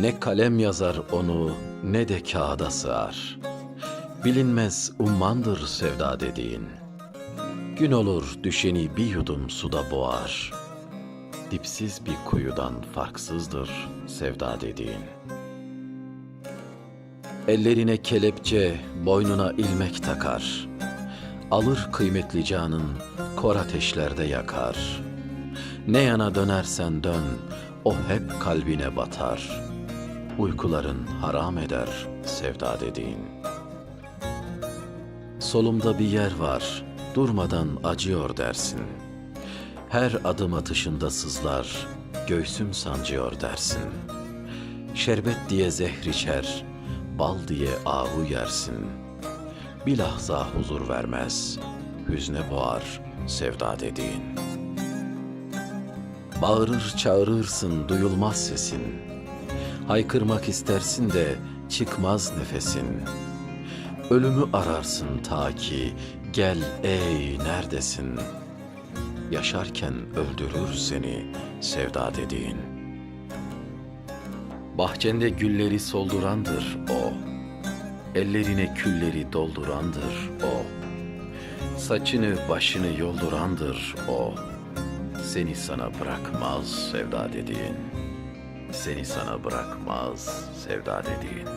Ne kalem yazar onu ne de kağıda sığar. Bilinmez ummandır sevda dediğin. Gün olur düşeni bir yudum suda boğar. Dipsiz bir kuyudan farksızdır sevda dediğin. Ellerine kelepçe, boynuna ilmek takar. Alır kıymetli canın, kor ateşlerde yakar. Ne yana dönersen dön, o hep kalbine batar. Uykuların haram eder sevda dediğin. Solumda bir yer var, durmadan acıyor dersin. Her adım atışında sızlar, göğsüm sancıyor dersin. Şerbet diye zehir içer, bal diye ahu yersin. Bir lahza huzur vermez, hüzne boğar sevda dediğin. Bağırır çağırırsın duyulmaz sesin. Haykırmak istersin de çıkmaz nefesin. Ölümü ararsın ta ki gel ey neredesin? Yaşarken öldürür seni sevda dediğin. Bahçende gülleri soldurandır o. Ellerine külleri doldurandır o. Saçını başını yoldurandır o. Seni sana bırakmaz sevda dediğin. Seni sana bırakmaz sevda dediğin.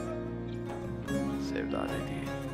Sevda dediğin.